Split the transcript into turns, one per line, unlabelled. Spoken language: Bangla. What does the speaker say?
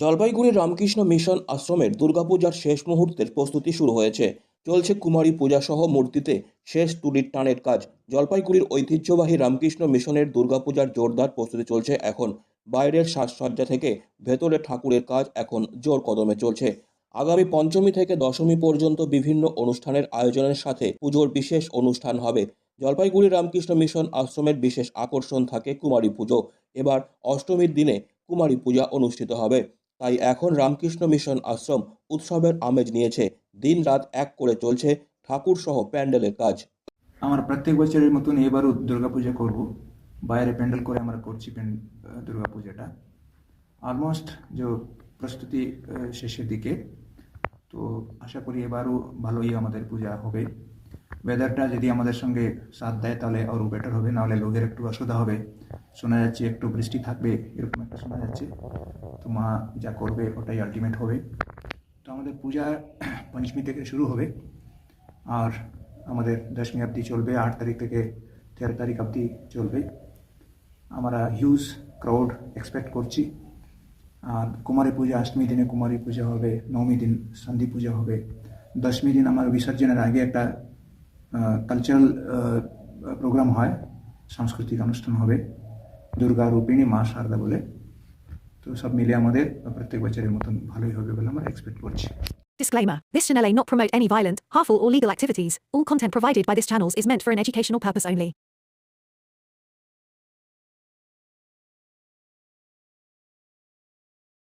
জলপাইগুড়ির রামকৃষ্ণ মিশন আশ্রমের দুর্গাপূজার শেষ মুহূর্তের প্রস্তুতি শুরু হয়েছে। চলছে কুমারী পূজা সহ মূর্তিতে শেষ তুলির টানের কাজ। জলপাইগুড়ির ঐতিহ্যবাহী রামকৃষ্ণ মিশনের দুর্গাপূজার জোরদার প্রস্তুতি চলছে এখন। বাইরের সাজসজ্জা থেকে ভেতরে ঠাকুরের কাজ এখন জোর কদমে চলছে। আগামী পঞ্চমী থেকে দশমী পর্যন্ত বিভিন্ন অনুষ্ঠানের আয়োজনের সাথে পুজোর বিশেষ অনুষ্ঠান হবে। জলপাইগুড়ি রামকৃষ্ণ মিশন আশ্রমের বিশেষ আকর্ষণ থাকে কুমারী পুজো। এবার অষ্টমীর দিনে কুমারী পূজা অনুষ্ঠিত হবে। তাই এখন রামকৃষ্ণ মিশন আশ্রম উৎসবের আমেজ নিয়েছে। দিন রাত এক করে চলছে ঠাকুর সহ প্যান্ডেলের কাজ।
আমরা প্রত্যেক বছরের মতন এবারও দুর্গাপূজা করব। বাইরে প্যান্ডেল করে আমরা করছি দুর্গাপূজাটা। অলমোস্ট যে প্রস্তুতি শেষের দিকে। তো আশা করি এবারও ভালোই আমাদের পূজা হবে। ওয়েদারটা যদি আমাদের সঙ্গে সাথ দেয়, তাহলে আরও বেটার হবে। নাহলে লোকের একটু অসুবিধা হবে। শোনা যাচ্ছে একটু বৃষ্টি থাকবে, এরকম একটা শোনা যাচ্ছে। তো মা যা করবে, ওটাই আলটিমেট হবে। তো আমাদের পূজা পঞ্চমী থেকে শুরু হবে। আর আমাদের দশমী অবধি চলবে। আট তারিখ থেকে তেরো তারিখ অবধি চলবে। আমরা হিউজ ক্রাউড এক্সপেক্ট করছি। আর কুমারী পূজা, অষ্টমী দিনে কুমারী পূজা হবে, নবমী দিন সন্ধি পূজা হবে। দশমী দিন আমার বিসর্জনের আগে একটা কালচারাল প্রোগ্রাম হয় সাংস্কৃতিক অনুষ্ঠান হবে দুর্গা রূপিণী মা শারদা বলে তো সব মিলে আমাদের প্রত্যেক বছরের মতন ভালোই হবে বলে আমরা এক্সপেক্ট করছি
Disclaimer This channel may not promote any violent, harmful, or legal activities. All content provided by this channel is meant for an educational purpose only.